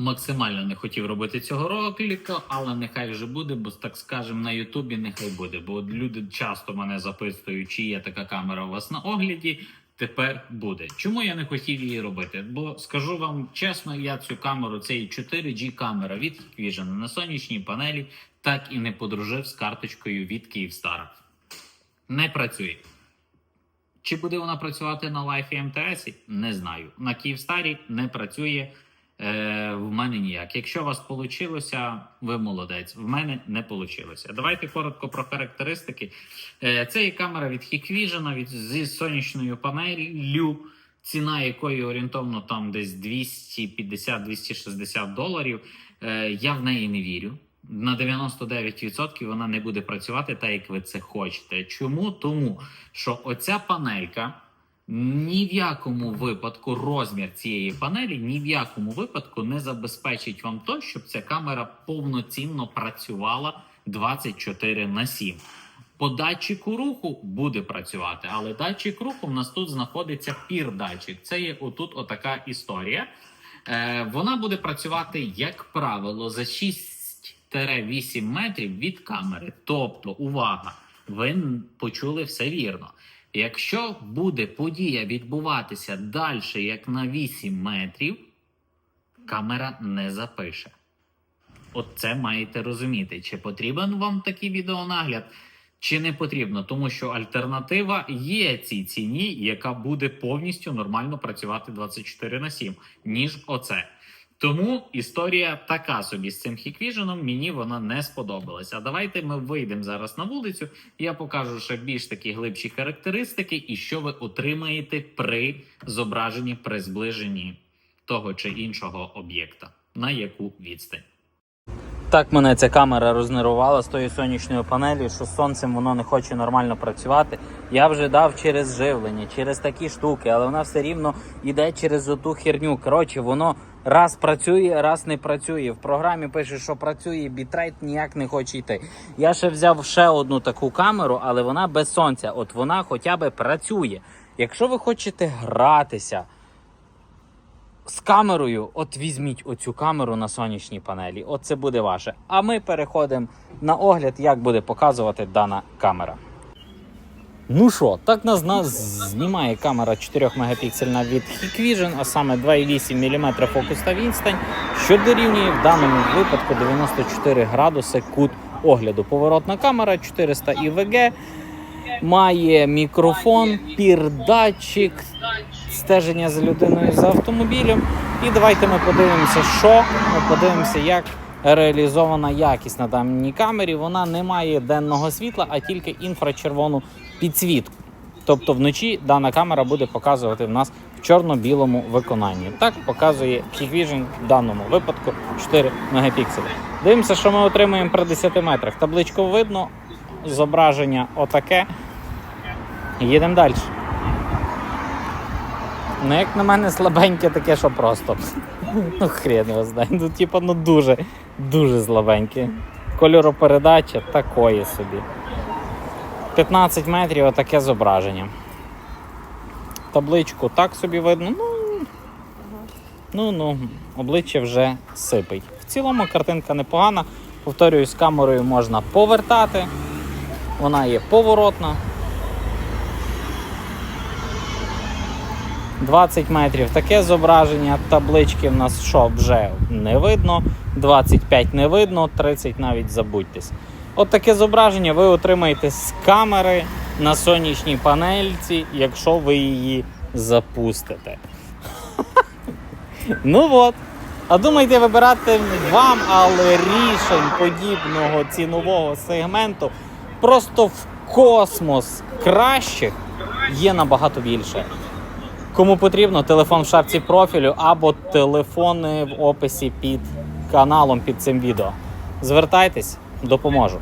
Максимально не хотів робити цього ролика, але нехай вже буде, бо так скажемо на Ютубі нехай буде. Бо люди часто мене запитують, чи є така камера у вас на огляді. Тепер буде. Чому я не хотів її робити? Бо скажу вам чесно, я цю камеру, це 4G камера від Hikvision на сонячній панелі, так і не подружив з карточкою від Київстара. Не працює. Чи буде вона працювати на лайфі МТС? Не знаю. На Київстарі не працює. Е, в мене ніяк. Якщо у вас вийшло, ви молодець. В мене не вийшло. Давайте коротко про характеристики. Е, це є камера від Hikvision від, зі сонячною панеллю, ціна якої орієнтовно там десь 250-260 доларів. Е, я в неї не вірю. На 99% вона не буде працювати так, як ви це хочете. Чому? Тому що оця панелька ні в якому випадку розмір цієї панелі ні в якому випадку не забезпечить вам то, щоб ця камера повноцінно працювала 24 на 7. По датчику руху буде працювати, але датчик руху в нас тут знаходиться пір-датчик. Це є отут отака історія. Е, вона буде працювати, як правило, за 6-8 метрів від камери. Тобто, увага, ви почули все вірно. Якщо буде подія відбуватися далі, як на 8 метрів, камера не запише. От це маєте розуміти, чи потрібен вам такий відеонагляд, чи не потрібно, тому що альтернатива є цій ціні, яка буде повністю нормально працювати 24 на 7, ніж оце. Тому історія така собі з цим хіквіженом, мені вона не сподобалася. А давайте ми вийдемо зараз на вулицю. Я покажу ще більш такі глибші характеристики, і що ви отримаєте при зображенні, при зближенні того чи іншого об'єкта, на яку відстань. Так мене ця камера рознервувала з тої сонячної панелі, що з сонцем воно не хоче нормально працювати. Я вже дав через живлення, через такі штуки, але вона все рівно йде через оту херню. Коротше, воно раз працює, раз не працює. В програмі пише, що працює, бітрейт ніяк не хоче йти. Я ще взяв ще одну таку камеру, але вона без сонця. От вона хоча б працює. Якщо ви хочете гратися з камерою, от візьміть оцю камеру на сонячній панелі. От це буде ваше. А ми переходимо на огляд, як буде показувати дана камера. Ну що, так нас, знімає камера 4 мегапіксельна від Hikvision, а саме 2,8 мм фокус та відстань, що дорівнює в даному випадку 94 градуси кут огляду. Поворотна камера 400 ІВГ, має мікрофон, пір-датчик, стеження за людиною за автомобілем. І давайте ми подивимося, що ми подивимося, як реалізована якість на даній камері. Вона не має денного світла, а тільки інфрачервону підсвітку. Тобто вночі дана камера буде показувати в нас в чорно-білому виконанні. Так показує Hikvision в даному випадку 4 мегапікселі. Дивимося, що ми отримуємо при 10 метрах. Табличку видно, зображення отаке. Їдемо далі. Ну, як на мене, слабеньке таке, що просто. Ну, хрен його знає. Ну, типу, ну дуже, дуже слабеньке. Кольоропередача такої собі. 15 метрів отаке зображення. Табличку так собі видно. Ну, ну, ну, обличчя вже сипить. В цілому картинка непогана. Повторюю, з камерою можна повертати. Вона є поворотна. 20 метрів таке зображення, таблички в нас що вже не видно, 25 не видно, 30 навіть забудьтесь. От таке зображення ви отримаєте з камери на сонячній панельці, якщо ви її запустите. Ну от. А думайте вибирати вам, але рішень подібного цінового сегменту просто в космос кращих є набагато більше. Кому потрібно, телефон в шапці профілю або телефони в описі під каналом під цим відео. Звертайтесь, допоможу.